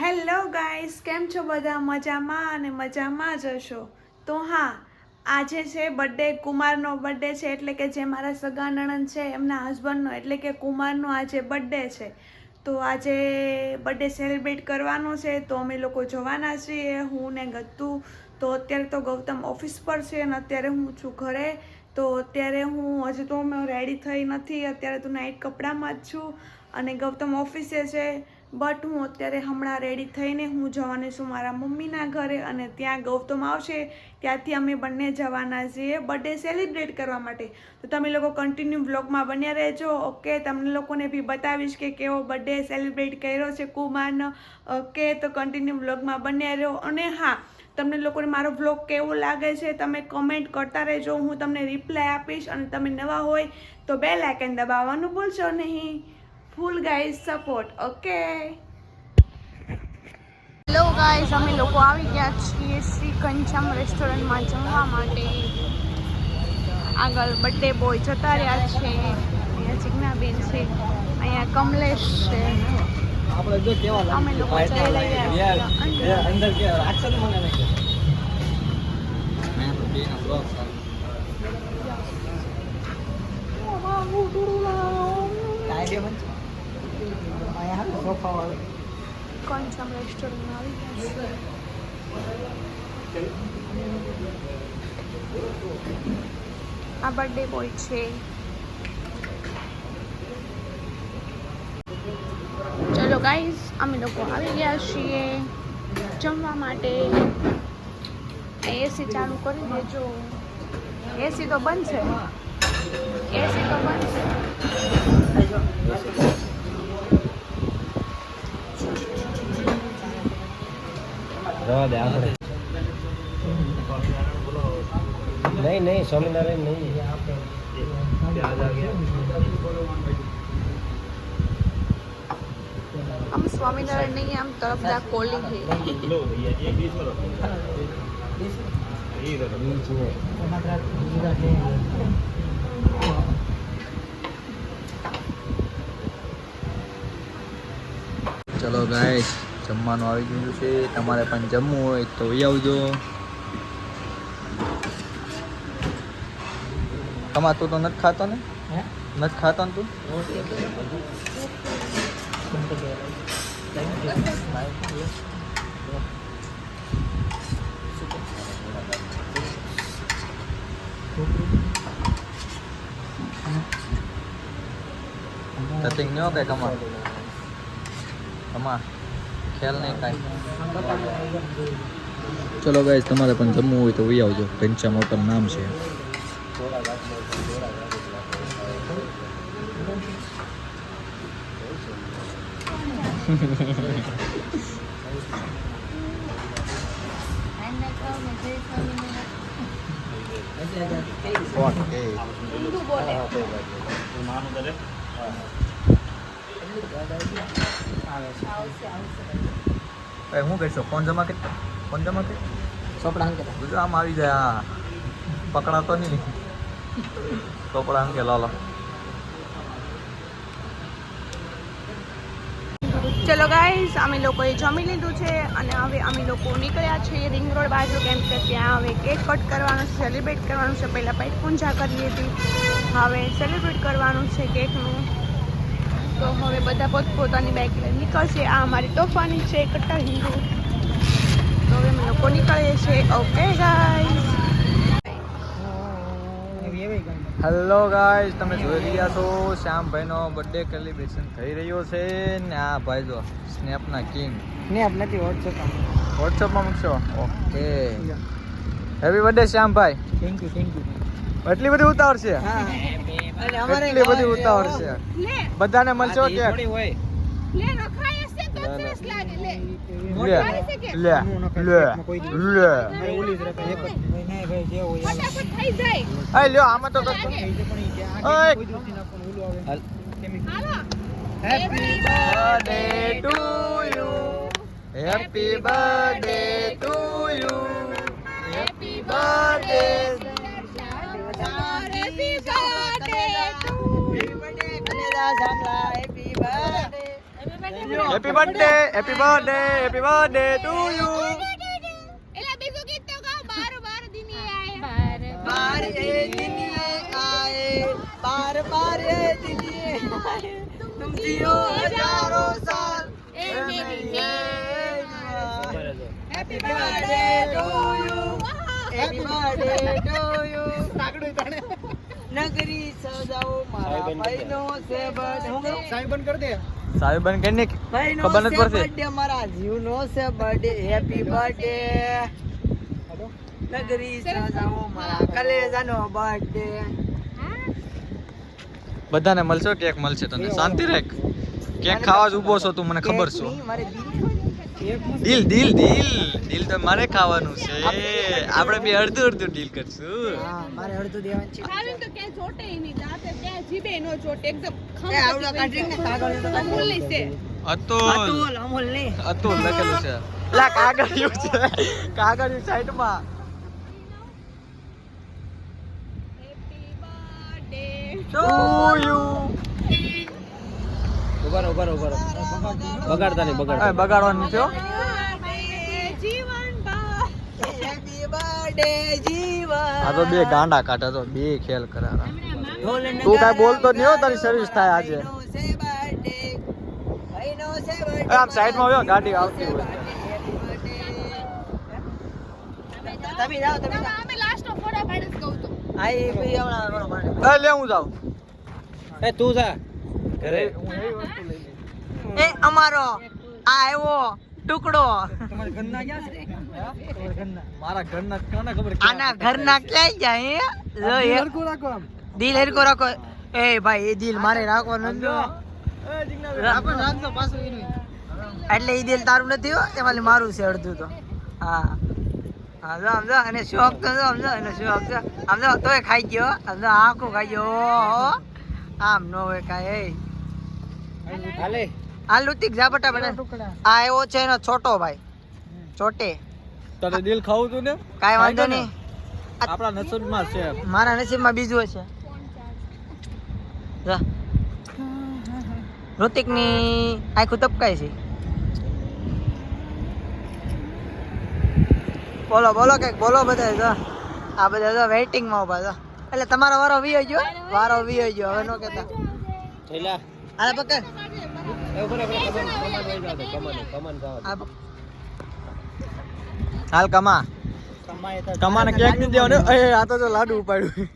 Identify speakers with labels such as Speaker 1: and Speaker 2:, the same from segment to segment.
Speaker 1: Hello guys, કેમ છો બધા? મજામાં અને મજામાં જ હશો? તો હા, આજે છે બર્થડે કુમારનો બર્થડે છે, એટલે કે જે મારા સગા નણંદ છે, એમના હસબન્ડનો એટલે કે કુમારનો આજે બર્થડે છે. તો આજે બર્થડે સેલિબ્રેટ કરવાનો છે, તો અમે લોકો જવાના છીએ, હું ને ગત્તુ. તો અત્યારે તો ગૌતમ ઓફિસ પર છે અને અત્યારે હું છું ઘરે. તો અત્યારે હું, હજુ તો મેં રેડી થઈ નથી. અત્યારે તો નાઇટ કપડામાં જ છું અને ગૌતમ ઓફિસે છે. બટ હું અત્યારે હમણાં રેડી થઈને હું જવાની છું મારા મમ્મીના ઘરે અને ત્યાં ગૌતમ આવશે. ત્યાંથી અમે બંને જવાના છીએ બર્થડે સેલિબ્રેટ કરવા માટે. તો તમે લોકો કન્ટિન્યુ બ્લોગમાં બન્યા રહેજો. ઓકે તમને લોકોને બી બતાવીશ કે કેવો બર્થડે સેલિબ્રેટ કર્યો છે. કુમારનો. ઓકે તો કન્ટિન્યુ બ્લોગમાં બન્યા રહ્યો. અને હા તમને લોકોને મારો બ્લોગ કેવો લાગે છે, તમે કમેન્ટ કરતા રહેજો, હું તમને રિપ્લાય આપીશ અને તમે નવા હોય તો બે લાઇકન દબાવવાનું ભૂલશો નહીં. Full guys support okay hello guys અમે લોકો આવી ગયા છીએ શ્રી કંચમ રેસ્ટોરન્ટમાં જમવા માટે. આગળ બર્થડે બોય જતા રહ્યા છે. અહીંયા જિજ્ઞાબેન છે, અહીંયા કમલેશ છે.
Speaker 2: આપણે જો કેવા લાગે
Speaker 1: અમે લોકો જઈ
Speaker 2: યાર,
Speaker 1: અંદર.
Speaker 2: કે રાખશે ને મને નહીં? મેં તો સોફા વાળો.
Speaker 1: કંચમ રેસ્ટોરન્ટમાં આવી ગયા આ બર્થડે બોય છે ચલો ગાઈઝ અમે લોકો આવી ગયા છીએ જમવા માટે. એસી ચાલુ કરી દેજો. એસી તો બંધ છે. એસી તો બંધ છે.
Speaker 2: જવા દે આપણે. નહીં નહીં, સ્વામિનારાયણ નહીં.
Speaker 1: આમ સ્વામિનારાયણ નહીં આમ તરફદાર કોલિંગ છે.
Speaker 2: ચલો ગાય જમવાનું આવી ગયું છે. તમારે પણ જમવું હોય તો આવજો. તમાર તો નથી ખાતો ને? નથી ખાતો ને તું? કટિંગ ન કે કમા કમા ખ્યાલ નહીં કાંઈ ચલો ગાઈસ તમારે પણ જમવું હોય તો વી આવજો ઘનશ્યામ હોટલ નામ છે હું કહીશો ફોન જમા કે ફોન જમા કે
Speaker 3: ચોપડા અંકે
Speaker 2: બીજું આમ આવી જાય આ પકડાતો નહીં ચોપડા અંકે લાલો
Speaker 1: ચલો ગાઈઝ, અમે લોકોએ જમી લીધું છે અને હવે અમે લોકો નીકળ્યા છીએ રિંગ રોડ બાજુ કેમ કે ત્યાં હવે કેક કટ કરવાનું છે, સેલિબ્રેટ કરવાનું છે. પહેલાં પેટ પૂંજા કરી હતી, હવે સેલિબ્રેટ કરવાનું છે કેકનું. તો હવે બધા પોતપોતાની બાઇક લઈને નીકળશે. આ અમારી તોફાની છે કટ્ટા હિન્દુ તો હવે અમે લોકો નીકળીએ છીએ. ઓકે ગાઈઝ
Speaker 2: હેલો ગાઈસ તમે જોઈ રહ્યા છો? શ્યામભાઈનો બર્થડે સેલિબ્રેશન થઈ રહ્યો છે. ને આ ભાઈ જો સ્નેપના કિંગ
Speaker 3: સ્નેપ આપ નથી વોટ્સએપ
Speaker 2: વોટ્સઅપમાં મૂકશો? Okay happy birthday Shyambhai.
Speaker 3: Thank you thank you
Speaker 2: એટલી બધી ઉતાવળ છે
Speaker 3: હા. અને અમારે
Speaker 2: એટલી બધી ઉતાવળ છે બધાને મળશો કે
Speaker 3: થોડી હોય
Speaker 1: લે રખાય હશે તો સરસ લાગે લે
Speaker 2: લે લે લે.
Speaker 1: ફટાફટ થઈ જાય
Speaker 2: એ લ્યો આમાં તો
Speaker 3: Happy
Speaker 2: birthday to you happy birthday to you happy birthday
Speaker 1: Happy
Speaker 2: happy birthday happy birthday happy birthday to you
Speaker 4: એલા બીજું ગીત તો ગાઓ. બાર બાર દિની આય. બાર
Speaker 3: બાર એ દિની આય. બાર બાર એ દિની આય. તુમ જીઓ હજારો સાલ.
Speaker 4: એ મેરી
Speaker 3: happy birthday to you happy birthday to you સાગડું તણે. નગરી સજાઓ મારા ભાઈનો સેવન. સાહેબ બંધ કરી દે.
Speaker 2: સાહેબ બન કે નહીં ખબર નથી પડતી.
Speaker 3: બર્થડે મારા જીવનો છે બર્થડે હેપી બર્થડે નગરી સજાઓ મારા કલેજાનો બર્થડે
Speaker 2: બધાને મળશો? કેક મળશે તને. શાંતિ રાખ કેક ખાવા જ ઊભો છો તું મને ખબર છે.
Speaker 3: મારે
Speaker 2: દિલ દિલ દિલ દિલ. તો મારે ખાવાનું છે. આપણે બે અડધું અડધું ડીલ કરશું.
Speaker 3: હા મારે અડધું દેવાનું છે.
Speaker 4: તો કે ય નહીં દાંતે જીભે નો ચોટ એકદમ ખમ
Speaker 3: એ આવડા કાઢીને કાગળ તો કાઢી.
Speaker 4: અમૂલ્ય છે.
Speaker 2: અતુલ.
Speaker 3: અતુલ અમૂલ નહીં
Speaker 2: અતુલ લખેલું છે. લા કાગળિયું છે. કાગળિયું સાઈડમાં.
Speaker 4: હેપી બર્થડે
Speaker 2: ટુ યુ
Speaker 5: ઉભારો ઉભારો ઉભારો. બગાડતા નહીં બગાડતા
Speaker 2: બગાડવાનું
Speaker 4: જીવન બા.
Speaker 3: હેપી બર્થડે જીવન
Speaker 2: આ તો બે ગાંડા કાઢા તો બે ખેલ કરારા. તું કઈ બોલતો નહીં હો તારી સર્વિસ થાય આજે.
Speaker 3: આમ સાઈડ
Speaker 2: એ આવ્યો ગાડી આવતી હોય.
Speaker 3: તમે જાઓ તમે જાઓ.
Speaker 4: અમે લાસ્ટ ફોટા પાડી કહું તો
Speaker 3: આ એ ભાઈ હમણાં
Speaker 2: એ લે હું જાઉં.
Speaker 5: એ તું જા. ઘરે.
Speaker 3: એ અમારો આ આવ્યો ટુકડો.
Speaker 2: તમારા ઘરના ક્યાં છે? મારા ઘરના કોને ખબર
Speaker 3: આના ઘરના જાય? જો એ
Speaker 2: રાખો આમ.
Speaker 3: દિલ હેરકો રાખો. એ ભાઈ એ દિલ મારે રાખવાનું. એટલે એ દિલ તારું નથી હો એમાં મારું છે અડધું તો. હા. હા જો સમજો અને શોખ તો સમજો અને શોખ છે સમજો તોય ખાઈ ગયો સમજો આખું ખાઈ ગયો. આમ નો હોય કાંઈ એ.
Speaker 5: હાલે.
Speaker 3: આ લુતિક જા ફટાફટ આ એવો છે એનો છોટો ભાઈ. છોટે.
Speaker 2: તારે દિલ ખાવું તું ને?
Speaker 3: કાંઈ વાંધો નહીં.
Speaker 2: આપણા નસીબમાં છે.
Speaker 3: મારા નસીબમાં બીજું હશે. જા. ઋતિકની આખું તપકાય છે. બોલો બોલો કંઈક બોલો બધા જો. આ બધા જો વેઇટિંગમાં ઊભા છો. એટલે તમારો વારો વી ગયો? વારો વી ગયો હવે નો કહેતા.
Speaker 5: થઈલા
Speaker 3: અરે પકડ.
Speaker 2: હાલ કમા. કમાને કેક નહીં દેવાનો. એ આ તો જો લાડુ ઉપાડ્યું.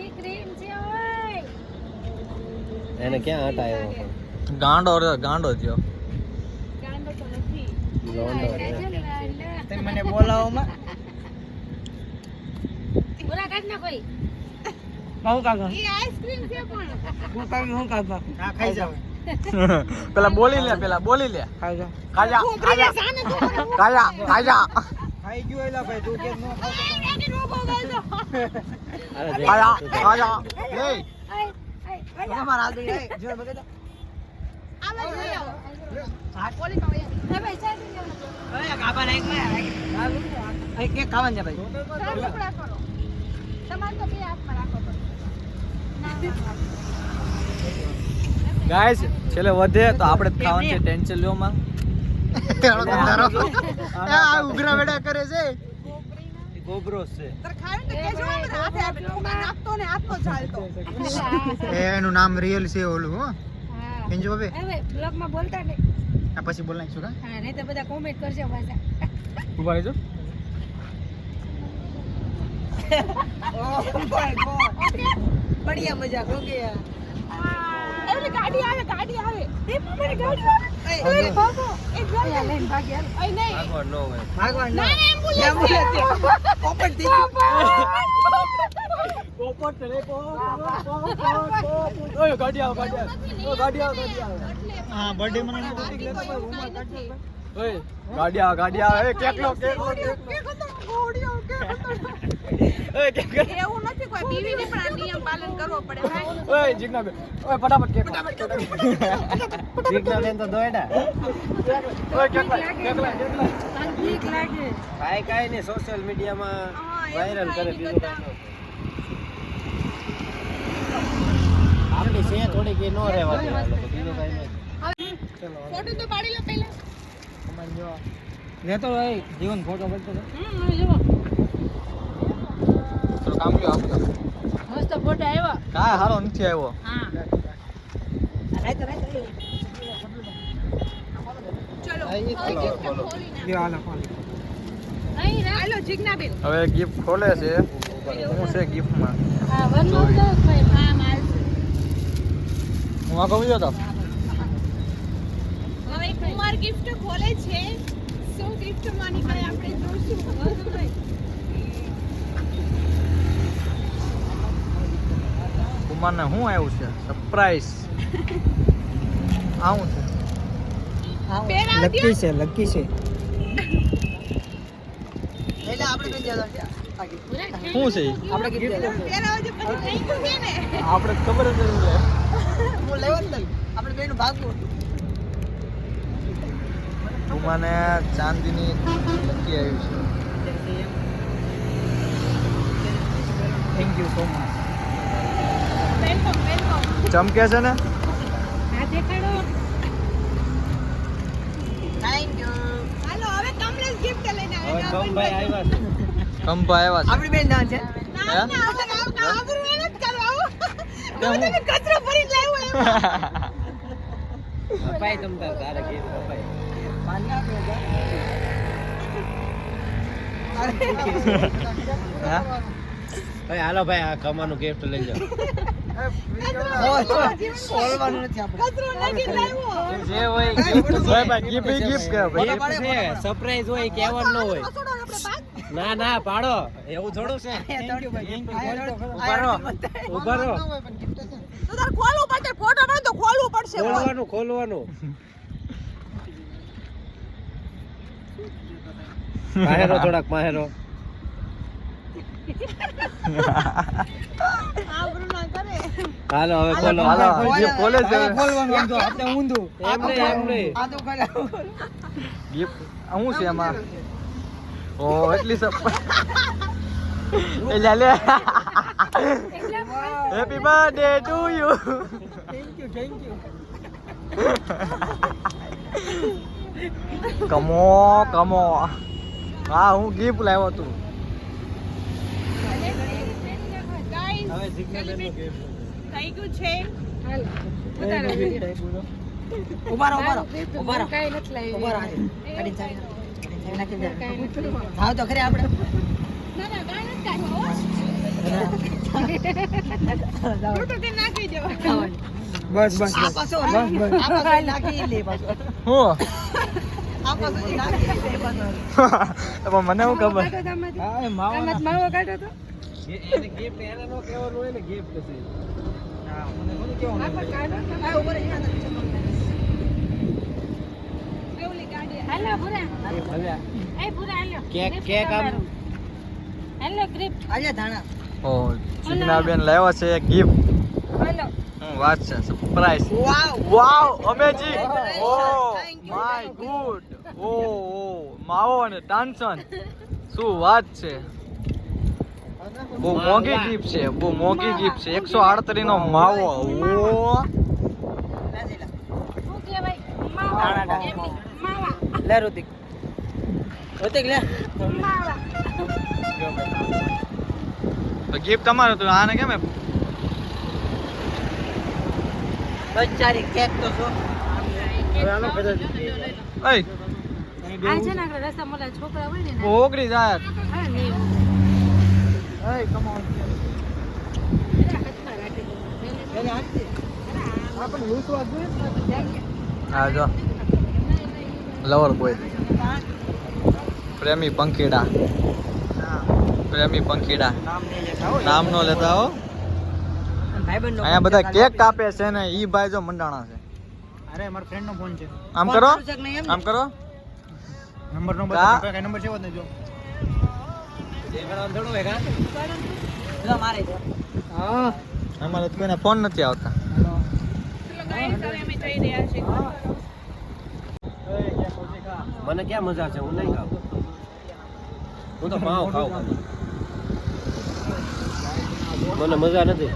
Speaker 4: એ ક્રીમ છે ઓય
Speaker 5: એને ક્યાં હટ આવ્યો
Speaker 2: ગાંડો રહ્યો, ગાંડો થયો.
Speaker 4: ગાંડો તો
Speaker 3: મને બોલાવો માં.
Speaker 4: પૂરા કાઢ ના કોઈ.
Speaker 3: હું કાકા.
Speaker 4: એ આઈસ્ક્રીમ છે પણ.
Speaker 3: હું કાકા હું કાકા. હા ખાઈ જાવ
Speaker 2: પેલા બોલી લે પેલા બોલી લે. ખાજા ખાજા. ખાજા ખાજા.
Speaker 3: ખાઈ ગયો એલા ભાઈ તું કે નો
Speaker 2: ખાજા
Speaker 3: એ
Speaker 2: ગાઈસ છેલ્લે વધે તો આપણે ખાવાનું છે. ટેન્શન લ્યો માં.
Speaker 3: આ ઉઘરા વેડા કરે છે.
Speaker 2: ગોબરો છે.
Speaker 3: એનું નામ રિયલ છે ઓલું હો. કેંજો બાબે
Speaker 4: હવે. બ્લોગમાં બોલતા ને
Speaker 3: આ પછી બોલ નાખશું કા
Speaker 4: હા નહીં તો બધા કોમેન્ટ કરજો પાછા.
Speaker 2: ઊભા રહેજો.
Speaker 3: બઢિયા મજાક હો ગયા
Speaker 4: એલી ગાડી આવે ગાડી આવે. એ મારી ગાડી આવે. એ ભાગો. એ ગાડી લઈને ભાગી હાલ અય નહીં.
Speaker 5: ન
Speaker 4: ના એમ્બ્યુલન્સ
Speaker 3: પોપટ થઈ ગયું
Speaker 2: પો પો પો ઓય ગાડી આવ ગાડી આવ. ઓ ગાડી આવ ગાડી આવ.
Speaker 3: હા બર્થડે મને
Speaker 2: ઓય ગાડી આવ ગાડી આવ. એ કેક લો કેક લો કેક લો ઓય કેક
Speaker 4: એવું નથી કોઈ બીવી ને પણ આ નિયમ પાલન કરવો પડે ભાઈ.
Speaker 2: ઓય જીજ્ઞા બે ઓય ફટાફટ કેક લો.
Speaker 5: જીગના બેન તો દોયડા.
Speaker 2: ઓય કેક લાય કેક લાય કેક લાય
Speaker 4: લાગે.
Speaker 5: કાંઈ કાંઈ નહીં સોશિયલ મીડિયામાં વાયરલ કરે બીજું કાંઈ આપણી છે થોડીક એ ન રહેવા લોકો બીજું
Speaker 4: ફોટો તો પાડી લો પહેલા.
Speaker 3: લેતો ભાઈ જીવન ફોટો પડતો
Speaker 4: હમ હવે
Speaker 2: તો કામ લ્યો આપતો
Speaker 4: મસ્ત ફોટો આવ્યા.
Speaker 2: કાંઈ હારો નથી આવ્યો.
Speaker 4: હા. રાઈટ જીજ્ઞાબેન
Speaker 2: હવે ગિફ્ટ ખોલે. છે. શું છે ગિફ્ટમાં
Speaker 4: હા
Speaker 2: આ કહું તો?
Speaker 4: હવે કુમાર ગિફ્ટ ખોલે છે. શું ગિફ્ટમાં નીકળે આપણે જોઈશું.
Speaker 2: કુમારને શું આવ્યું છે? સરપ્રાઈઝ આવું છે.
Speaker 3: લકી છે લકી છે. એટલે આપણે કઈ જવાનું
Speaker 2: શું છે
Speaker 3: આપણે
Speaker 2: ખબર જ નથી.
Speaker 3: હું લેવાનું નથી. આપણે બેનું ભાગવું
Speaker 2: કુમારને ચાંદીની લકી આવી છે.
Speaker 3: Thank you so much
Speaker 4: welcome welcome
Speaker 2: ચમકે છે ને?
Speaker 4: હા દેખાડો.
Speaker 3: થેન્ક યુ
Speaker 4: હાલો હવે કમલેશ ગિફ્ટ લઈને
Speaker 5: હવે કમભાઈ આવ્યા છે.
Speaker 2: આવ્યા છે.
Speaker 3: આપણી બેન ના છે.
Speaker 4: ના ના હવે આ આબરૂ મહેનત કરવા આવો તો તમે કચરો ભરી લાવ્યો એમ.
Speaker 5: અપાય તમ તાર તારે gift અપાય
Speaker 2: હા?
Speaker 5: ભાઈ હાલો ભાઈ આ કમાનું ગિફ્ટ લઈ જાઓ.
Speaker 2: કે
Speaker 5: સરપ્રાઈઝ હોય કહેવાનું ન હોય. ના ના પાડો. એવું થોડું છે.
Speaker 3: ઊભા
Speaker 5: રહો. ઊભા રહો.
Speaker 4: તો તાર ખોલવું પડશે ફોટો પડે તો ખોલવું પડશે
Speaker 5: ખોલવાનું ખોલવાનું. માહેરો થોડાક માહેરો. હાલો હવે ખોલો.
Speaker 2: હાલો જે ખોલે. છે.
Speaker 3: બોલવાનું આમ તો આપણે ઊંધું.
Speaker 5: એમ નહીં એમ નહીં.
Speaker 3: આ તો કરે
Speaker 2: ગિફ્ટ શું છે એમાં ઓ એટલી સપ એટલે લે happy birthday to you
Speaker 3: thank you thank you
Speaker 2: કમો કમો હા હું ગિફ્ટ લાવ્યો તું
Speaker 5: હવે.
Speaker 4: થઈ ગયું છે.
Speaker 3: નાખી દે. થાવ તો ખરી આપણે. બસ બસ બસ
Speaker 2: હું? મને ખબર?
Speaker 3: હા એ માવો
Speaker 4: હાલો
Speaker 5: કેક કેક આમ
Speaker 4: હાલો ગ્રીપ
Speaker 3: આજે ધાણા.
Speaker 2: ઓ ચીકના બેન લાવ્યા છે ગિફ્ટ
Speaker 4: હેલો
Speaker 2: હું વાત છે surprise
Speaker 3: wow
Speaker 2: wow amazing oh my good oh oh માવો અને ટાન્સન શું વાત છે? બહુ મોંઘી ગિફ્ટ છે બહુ મોંઘી ગિફ્ટ છે. એકસો આડત્રીસ નો માવો. ઓ
Speaker 4: શું કહેવાય માવા
Speaker 3: દાણા, દાણા.
Speaker 4: માવા
Speaker 3: લે ઋતિક. ઋતિક લે.
Speaker 4: માવા
Speaker 2: ગિફ્ટ તમારું તો આને કેમ?
Speaker 3: બચારી કેક તો
Speaker 4: ને
Speaker 2: ઓગળી જાય
Speaker 4: હા
Speaker 2: જો. Lover boy. પ્રેમી પંખીડા. પ્રેમી પંખીડા.
Speaker 3: નામ નહીં લેતા હો
Speaker 2: નામ નો લેતા હો. અહીંયા બધા કેક કાપે છે ને ઈ ભાઈ જો મંડાણા છે.
Speaker 3: અરે મારા ફ્રેન્ડ નો ફોન છે.
Speaker 2: આમ કરો? આમ કરો?
Speaker 3: નંબર નો
Speaker 2: કા?
Speaker 3: બતાવો કઈ નંબર છે નહીં જો.
Speaker 5: દેખાડવાનું થોડું હોય કાં?
Speaker 3: જો મારે છે. હા.
Speaker 2: અમારે કોઈને ફોન નથી આવતા.
Speaker 4: ચલો ગાઈસ હવે અમે જઈ રહ્યા છીએ
Speaker 5: મને ક્યાં મજા છે હું નહીં ખાવ હું તો પાવ ખાવ ખાલી. મને મજા નથી.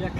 Speaker 2: એક